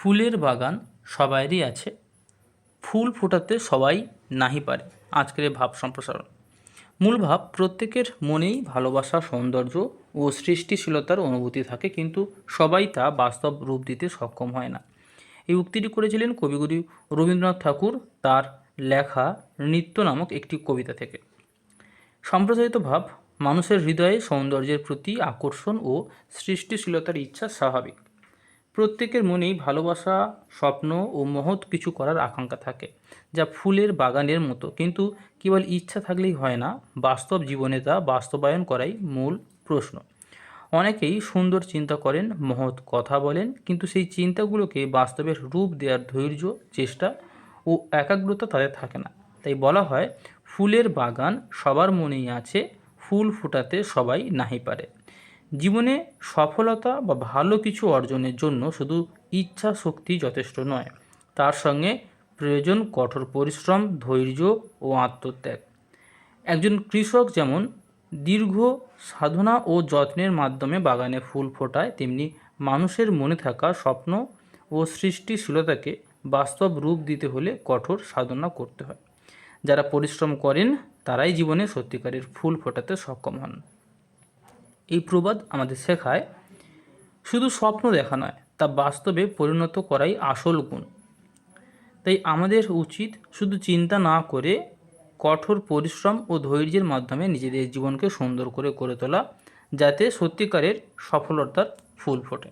ফুলের বাগান সবাইরই আছে। ফুল ফোটাতে সবাই নাহি পারে। আজকের ভাব সম্প্রসারণ। মূল ভাব, প্রত্যেকের মনেই ভালোবাসা, সৌন্দর্য ও সৃষ্টিশীলতার অনুভূতি থাকে, কিন্তু সবাই তা বাস্তব রূপ দিতে সক্ষম হয় না। এই উক্তিটি করেছিলেন কবিগুরু রবীন্দ্রনাথ ঠাকুর। তার লেখা নৃত্য নামক একটি কবিতা থেকে। সম্প্রসারিত ভাব, মানুষের হৃদয়ে সৌন্দর্যের প্রতি আকর্ষণ ও সৃষ্টিশীলতার ইচ্ছা স্বাভাবিক। প্রত্যেকের মনেই ভালোবাসা, স্বপ্ন ও মহৎ কিছু করার আকাঙ্ক্ষা থাকে, যা ফুলের বাগানের মতো। কিন্তু কেবল ইচ্ছা থাকলেই হয় না, বাস্তব জীবনে তা বাস্তবায়ন করাই মূল প্রশ্ন। অনেকেই সুন্দর চিন্তা করেন, মহৎ কথা বলেন, কিন্তু সেই চিন্তাগুলোকে বাস্তবের রূপ দেওয়ার ধৈর্য, চেষ্টা ও একাগ্রতা তাদের থাকে না। তাই বলা হয়, ফুলের বাগান সবার মনেই আছে, ফুল ফোটাতে সবাই নাহি পারে। জীবনে সফলতা বা ভালো কিছু অর্জনের জন্য শুধু ইচ্ছা শক্তি যথেষ্ট নয়, তার সঙ্গে প্রয়োজন কঠোর পরিশ্রম, ধৈর্য ও আত্মত্যাগ। একজন কৃষক যেমন দীর্ঘ সাধনা ও যত্নের মাধ্যমে বাগানে ফুল ফোটায়, তেমনি মানুষের মনে থাকা স্বপ্ন ও সৃষ্টিশীলতাকে বাস্তব রূপ দিতে হলে কঠোর সাধনা করতে হয়। যারা পরিশ্রম করেন, তারাই জীবনে সত্যিকারের ফুল ফোটাতে সক্ষম হন। এই প্রবাদ আমাদের শেখায়, শুধু স্বপ্ন দেখা নয়, তা বাস্তবে পরিণত করাই আসল গুণ। তাই আমাদের উচিত শুধু চিন্তা না করে কঠোর পরিশ্রম ও ধৈর্যের মাধ্যমে নিজেদের জীবনকে সুন্দর করে করে তোলা, যাতে সত্যিকারের সফলতার ফুল ফোটে।